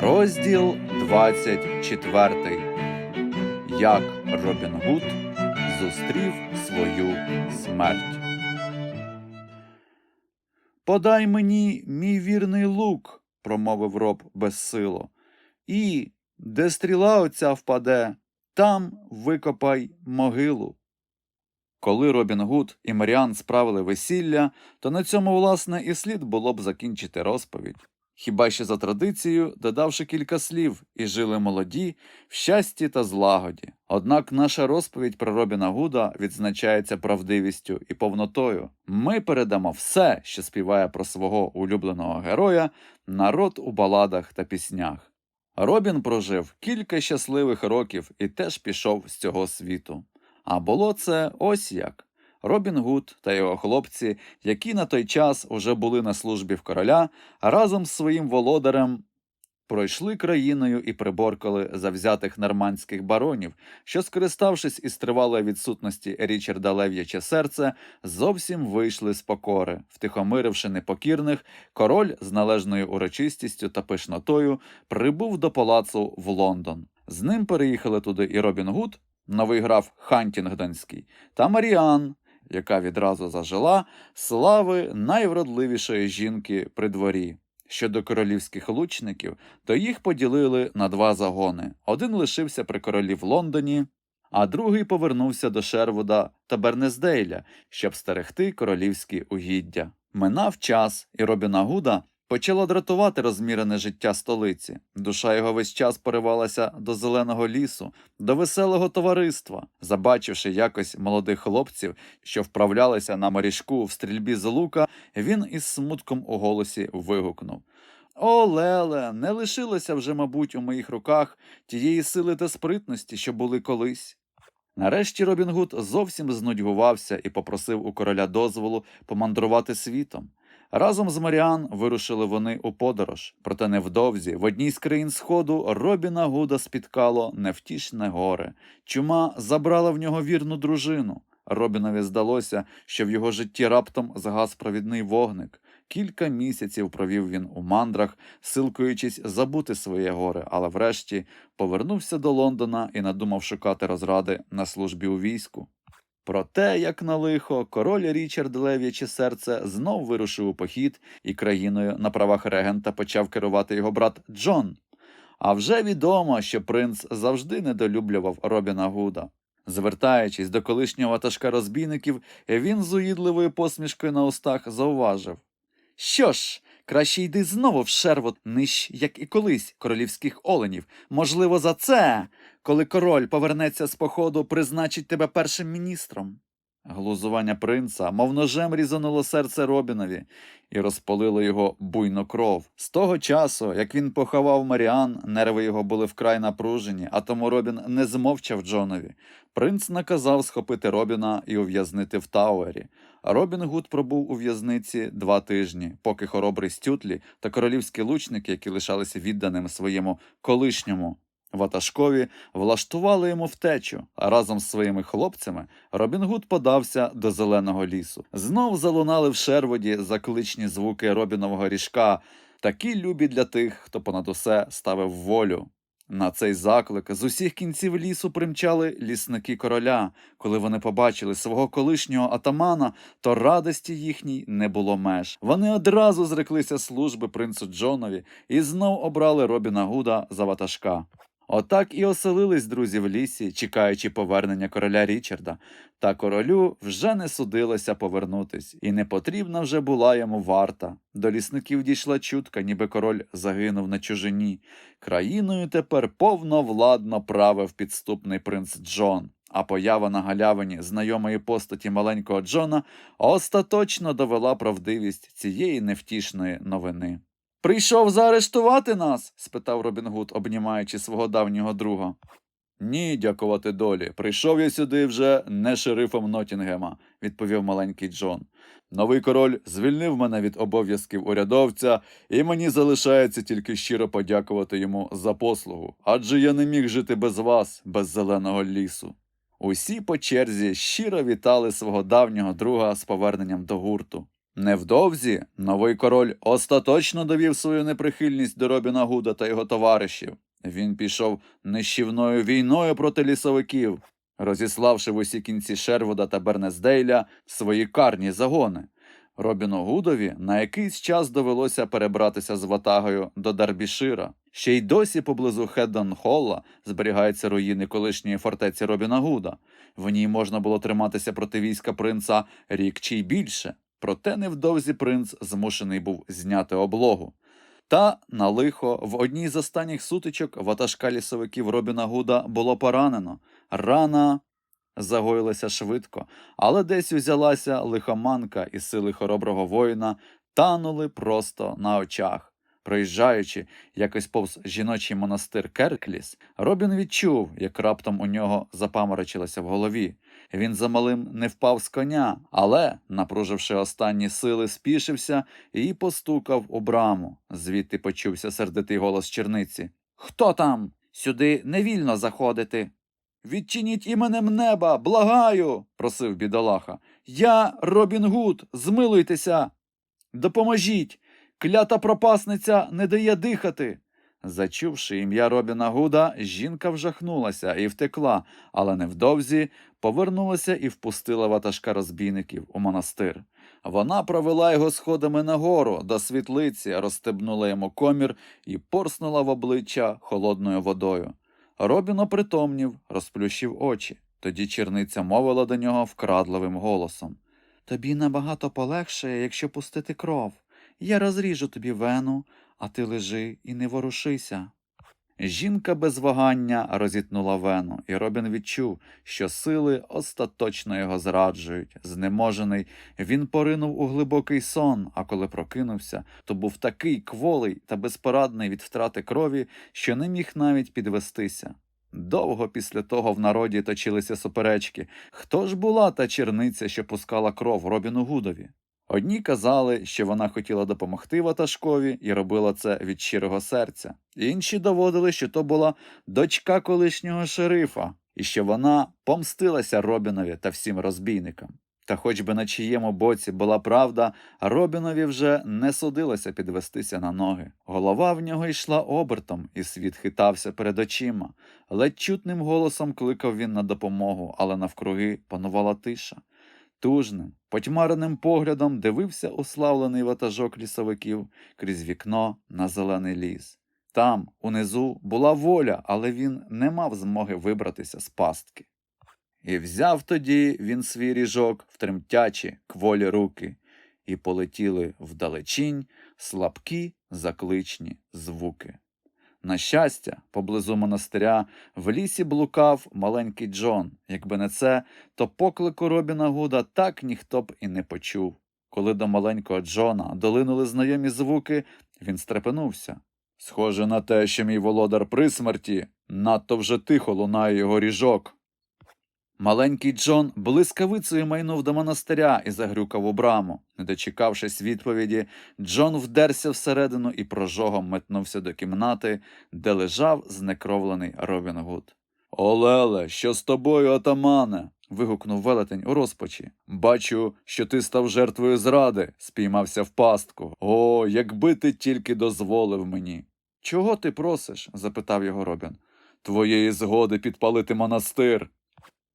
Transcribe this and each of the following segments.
Розділ 24. Як Робін Гуд зустрів свою смерть. Подай мені мій вірний лук, промовив роб безсило. І, де стріла оця впаде, там викопай могилу. Коли Робін Гуд і Маріан справили весілля, то на цьому, власне, і слід було б закінчити розповідь. Хіба що за традицією, додавши кілька слів, і жили молоді в щасті та злагоді. Однак наша розповідь про Робіна Гуда відзначається правдивістю і повнотою. Ми передамо все, що співає про свого улюбленого героя, народ у баладах та піснях. Робін прожив кілька щасливих років і теж пішов з цього світу. А було це ось як. Робін Гуд та його хлопці, які на той час уже були на службі в короля, разом з своїм володарем пройшли країною і приборкали завзятих нормандських баронів, що, скориставшись із тривалої відсутності Річарда Лев'яче серце, зовсім вийшли з покори, втихомиривши непокірних, король з належною урочистістю та пишнотою прибув до палацу в Лондон. З ним переїхали туди і Робін Гуд, новий граф Хантінгдонський, та Маріан, яка відразу зажила слави найвродливішої жінки при дворі. Щодо королівських лучників, то їх поділили на два загони. Один лишився при королі в Лондоні, а другий повернувся до Шервуда та Бернездейля, щоб стерегти королівські угіддя. Минав час, і Робіна Гуда почало дратувати розмірене життя столиці. Душа його весь час поривалася до зеленого лісу, до веселого товариства. Забачивши якось молодих хлопців, що вправлялися на морішку в стрільбі з лука, він із смутком у голосі вигукнув. О, Леле, не лишилося вже, мабуть, у моїх руках тієї сили та спритності, що були колись. Нарешті Робін Гуд зовсім знудьгувався і попросив у короля дозволу помандрувати світом. Разом з Маріан вирушили вони у подорож, проте невдовзі в одній з країн сходу Робіна Гуда спіткало невтішне горе. Чума забрала в нього вірну дружину. Робінові здалося, що в його житті раптом згас провідний вогник. Кілька місяців провів він у мандрах, силкуючись забути своє горе, але врешті повернувся до Лондона і надумав шукати розради на службі у війську. Проте, як на лихо, король Річард Лев'яче серце знов вирушив у похід і країною на правах регента почав керувати його брат Джон. А вже відомо, що принц завжди недолюблював Робіна Гуда. Звертаючись до колишнього ватажка розбійників, він з уїдливою посмішкою на устах зауважив Що ж, краще йди знову в Шервуд, ниж, як і колись, королівських оленів. Можливо, за це, коли король повернеться з походу, призначить тебе першим міністром. Глузування принца, мов ножем різануло серце Робінові і розпалило його буйну кров. З того часу, як він поховав Маріан, нерви його були вкрай напружені, а тому Робін не змовчав Джонові. Принц наказав схопити Робіна і ув'язнити в Тауері. Робін Гуд пробув у в'язниці два тижні, поки хоробрий Стютлі та королівські лучники, які лишалися відданими своєму колишньому ватажкові, влаштували йому втечу, а разом з своїми хлопцями Робін Гуд подався до зеленого лісу. Знов залунали в Шерводі закличні звуки Робінового ріжка, такі любі для тих, хто понад усе ставив волю. На цей заклик з усіх кінців лісу примчали лісники короля. Коли вони побачили свого колишнього атамана, то радості їхній не було меж. Вони одразу зреклися служби принцу Джонові і знов обрали Робіна Гуда за ватажка. Отак і оселились друзі в лісі, чекаючи повернення короля Річарда. Та королю вже не судилося повернутись, і не потрібна вже була йому варта. До лісників дійшла чутка, ніби король загинув на чужині. Країною тепер повновладно правив підступний принц Джон. А поява на галявині знайомої постаті маленького Джона остаточно довела правдивість цієї невтішної новини. Прийшов заарештувати нас? спитав Робін Гуд, обнімаючи свого давнього друга. Ні, дякувати долі. Прийшов я сюди вже не шерифом Нотінгема, відповів маленький Джон. Новий король звільнив мене від обов'язків урядовця, і мені залишається тільки щиро подякувати йому за послугу, адже я не міг жити без вас, без зеленого лісу. Усі по черзі щиро вітали свого давнього друга з поверненням до гурту. Невдовзі новий король остаточно довів свою неприхильність до Робіна Гуда та його товаришів. Він пішов нищівною війною проти лісовиків, розіславши в усі кінці Шервуда та Бернесдейля свої карні загони. Робіну Гудові на якийсь час довелося перебратися з ватагою до Дарбішира. Ще й досі поблизу Хеддон-Холла зберігаються руїни колишньої фортеці Робіна Гуда. В ній можна було триматися проти війська принца рік чи й більше. Проте невдовзі принц змушений був зняти облогу. Та на лихо в одній з останніх сутичок ватажка лісовиків Робіна Гуда було поранено. Рана загоїлася швидко, але десь узялася лихоманка і сили хороброго воїна танули просто на очах. Проїжджаючи якось повз жіночий монастир Керкліс, Робін відчув, як раптом у нього запаморочилося в голові. Він замалим не впав з коня, але, напруживши останні сили, спішився і постукав у браму. Звідти почувся сердитий голос черниці. Хто там? Сюди не вільно заходити. Відчиніть іменем неба, благаю, просив бідолаха. Я Робін Гуд, змилуйтеся. Допоможіть. Клята пропасниця не дає дихати. Зачувши ім'я Робіна Гуда, жінка вжахнулася і втекла, але невдовзі повернулася і впустила ватажка розбійників у монастир. Вона провела його сходами нагору до світлиці, розстебнула йому комір і порснула в обличчя холодною водою. Робін опритомнів, розплющив очі. Тоді черниця мовила до нього вкрадливим голосом. Тобі набагато полегшає, якщо пустити кров. Я розріжу тобі вену, а ти лежи і не ворушися. Жінка без вагання розітнула вену, і Робін відчув, що сили остаточно його зраджують. Знеможений, він поринув у глибокий сон, а коли прокинувся, то був такий кволий та безпорадний від втрати крові, що не міг навіть підвестися. Довго після того в народі точилися суперечки. Хто ж була та черниця, що пускала кров Робіну Гудові? Одні казали, що вона хотіла допомогти ватажкові і робила це від щирого серця. Інші доводили, що то була дочка колишнього шерифа, і що вона помстилася Робінові та всім розбійникам. Та хоч би на чиєму боці була правда, Робінові вже не судилося підвестися на ноги. Голова в нього йшла обертом, і світ хитався перед очима. Ледь чутним голосом кликав він на допомогу, але навкруги панувала тиша. Тужним, потьмареним поглядом дивився уславлений ватажок лісовиків крізь вікно на зелений ліс. Там, унизу, була воля, але він не мав змоги вибратися з пастки. І взяв тоді він свій ріжок в тремтячі кволі руки, і полетіли вдалечінь слабкі закличні звуки. На щастя, поблизу монастиря в лісі блукав маленький Джон. Якби не це, то поклику Робіна Гуда так ніхто б і не почув. Коли до маленького Джона долинули знайомі звуки, він стрепенувся. Схоже на те, що мій володар при смерті, надто вже тихо лунає його ріжок. Маленький Джон блискавицею майнув до монастиря і загрюкав у браму. Не дочекавшись відповіді, Джон вдерся всередину і прожогом метнувся до кімнати, де лежав знекровлений Робін Гуд. Олеле, що з тобою, отамане? вигукнув велетень у розпачі. Бачу, що ти став жертвою зради, спіймався в пастку. О, якби ти тільки дозволив мені. Чого ти просиш? запитав його Робін. Твоєї згоди підпалити монастир.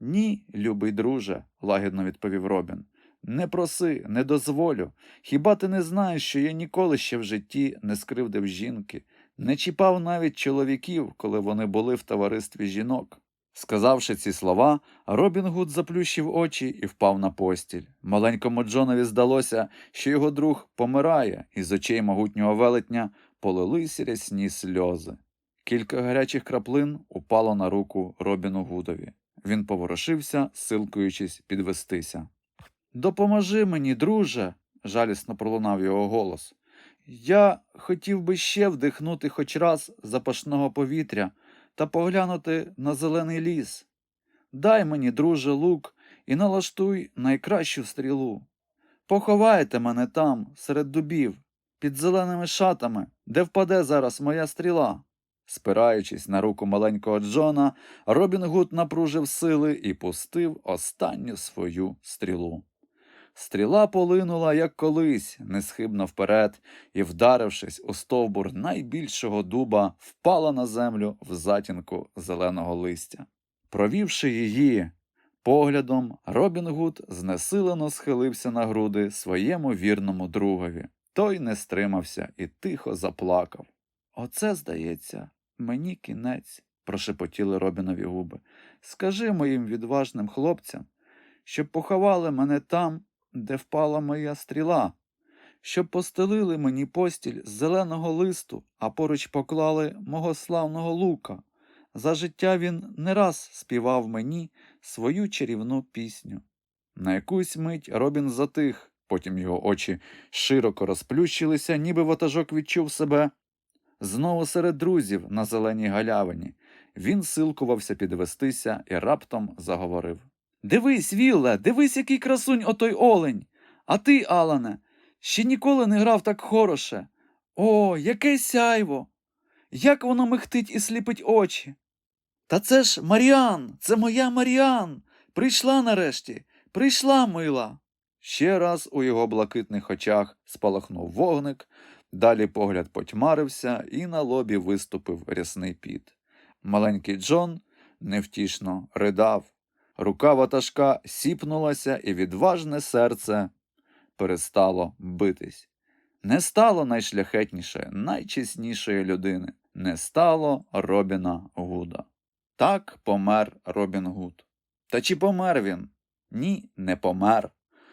Ні, любий друже, лагідно відповів Робін. Не проси, не дозволю. Хіба ти не знаєш, що я ніколи ще в житті не скривдив жінки, не чіпав навіть чоловіків, коли вони були в товаристві жінок. Сказавши ці слова, Робін Гуд заплющив очі і впав на постіль. Маленькому Джонові здалося, що його друг помирає, і з очей могутнього велетня полилися рясні сльози. Кілька гарячих краплин упало на руку Робіну Гудові. Він поворушився, силкуючись підвестися. Допоможи мені, друже, жалісно пролунав його голос. Я хотів би ще вдихнути хоч раз запашного повітря та поглянути на зелений ліс. Дай мені, друже, лук, і налаштуй найкращу стрілу. Поховайте мене там, серед дубів, під зеленими шатами, де впаде зараз моя стріла. Спираючись на руку маленького Джона, Робін Гуд напружив сили і пустив останню свою стрілу. Стріла полинула, як колись, несхибно вперед, і, вдарившись у стовбур найбільшого дуба, впала на землю в затінку зеленого листя. Провівши її поглядом, Робін Гуд знесилено схилився на груди своєму вірному другові. Той не стримався і тихо заплакав. Оце, здається, мені кінець, прошепотіли Робінові губи. Скажи моїм відважним хлопцям, щоб поховали мене там, де впала моя стріла, щоб постелили мені постіль з зеленого листу, а поруч поклали мого славного лука. За життя він не раз співав мені свою чарівну пісню. На якусь мить Робін затих, потім його очі широко розплющилися, ніби ватажок відчув себе знову серед друзів на зеленій галявині. Він силкувався підвестися і раптом заговорив. Дивись, Вілле, дивись, який красунь отой олень. А ти, Алане, ще ніколи не грав так хороше. О, яке сяйво! Як воно михтить і сліпить очі. Та це ж Маріан, це моя Маріан. Прийшла нарешті, прийшла мила. Ще раз у його блакитних очах спалахнув вогник, далі погляд потьмарився, і на лобі виступив рясний піт. Маленький Джон невтішно ридав. Рука ватажка сіпнулася, і відважне серце перестало битись. Не стало найшляхетнішої, найчеснішої людини, не стало Робіна Гуда. Так помер Робін Гуд. Та чи помер він? Ні, не помер.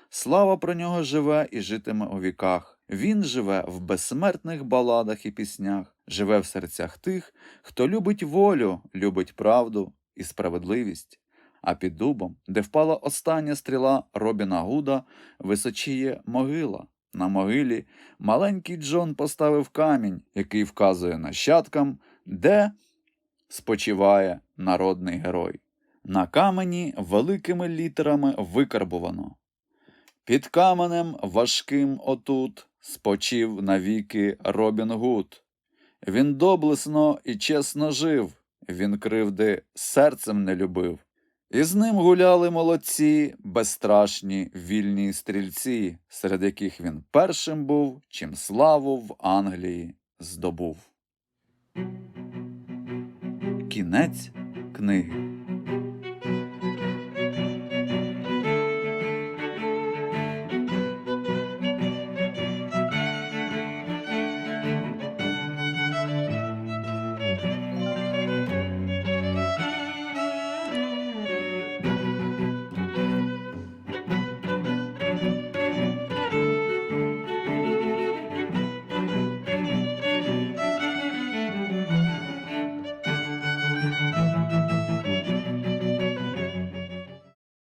Слава про нього живе і житиме у віках. Він живе в безсмертних баладах і піснях, живе в серцях тих, хто любить волю, любить правду і справедливість. А під дубом, де впала остання стріла Робіна Гуда, височіє могила. На могилі маленький Джон поставив камінь, який вказує нащадкам, де спочиває народний герой. На камені великими літерами викарбувано. Під каменем важким отут спочив навіки Робін Гуд. Він доблесно і чесно жив, він кривди серцем не любив. І з ним гуляли молодці, безстрашні вільні стрільці, серед яких він першим був, чим славу в Англії здобув. Кінець книги.